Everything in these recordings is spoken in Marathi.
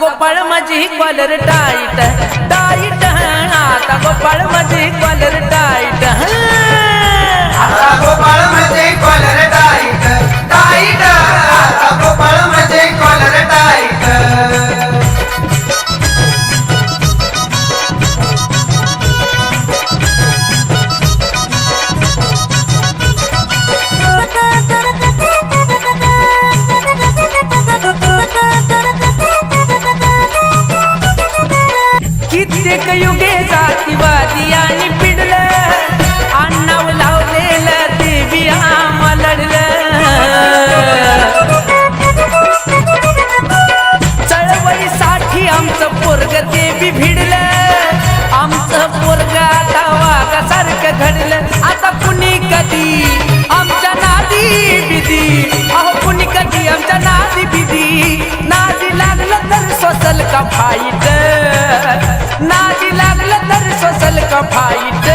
गोपाळ माझी कॉलर टाईट. टाईट आता गोपाळ माझी कॉलर टाईट. आता गोपाळ माझी कॉलर आमचं पोरग देवी भिडलं. आमचं पोरग आता वाघासारखं घडलं. आता कुणी कधी आमच्या नादी बिदी अहो कुणी कधी आमच्या नादी बिदी नादी लागलं तर सोसल का फाईट? नादी लागलं तर सोसल का फाईट?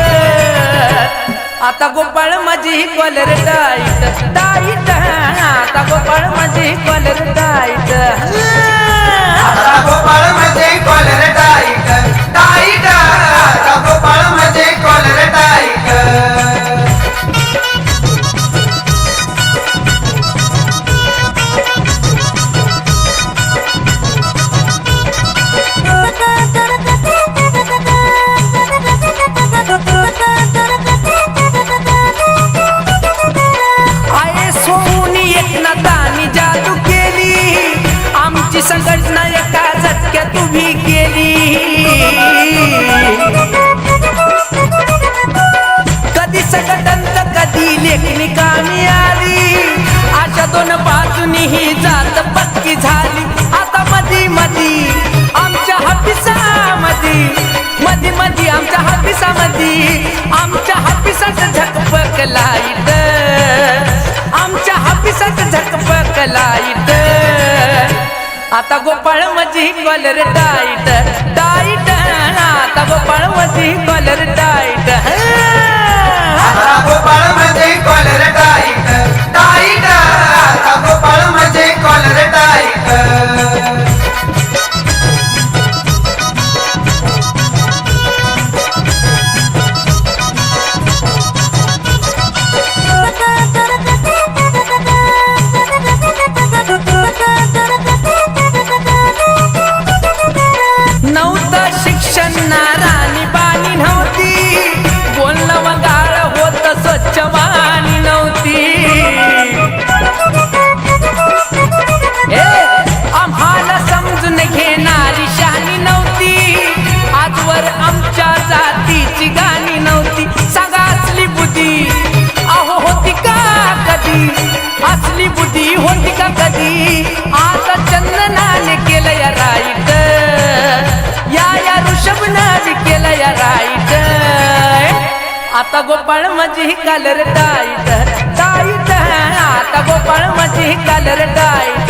आता गोपाळ माझी कॉलर डाईट. डाईट आता गोपाळ माझी कॉलर डाईट. दोन बाजूनी ही जात पक्की झाली. आता मधी मधी आमच्या हापिसामध्ये मधी मधी आमच्या हापिसामध्ये आमच्या हापिसात झकपक लाइट. आमच्या हापिसात झकपक लाइट. आता गोपाळ माझी कॉलर टाईट. टाईट आता गोपाळ माझी कॉलर टाईट. आता गोपाळ आता गोपाळ माझी कलर टाईट टाईट आता गोपाळ माझी कलर टाईट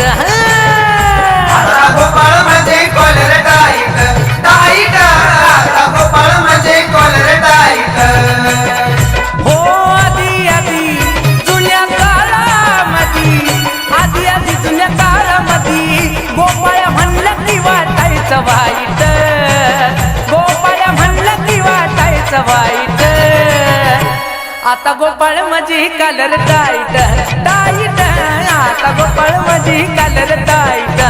आता गोपाळ माझी कलर टाईट टाईट आता गोपाळ माझी कलर टाईट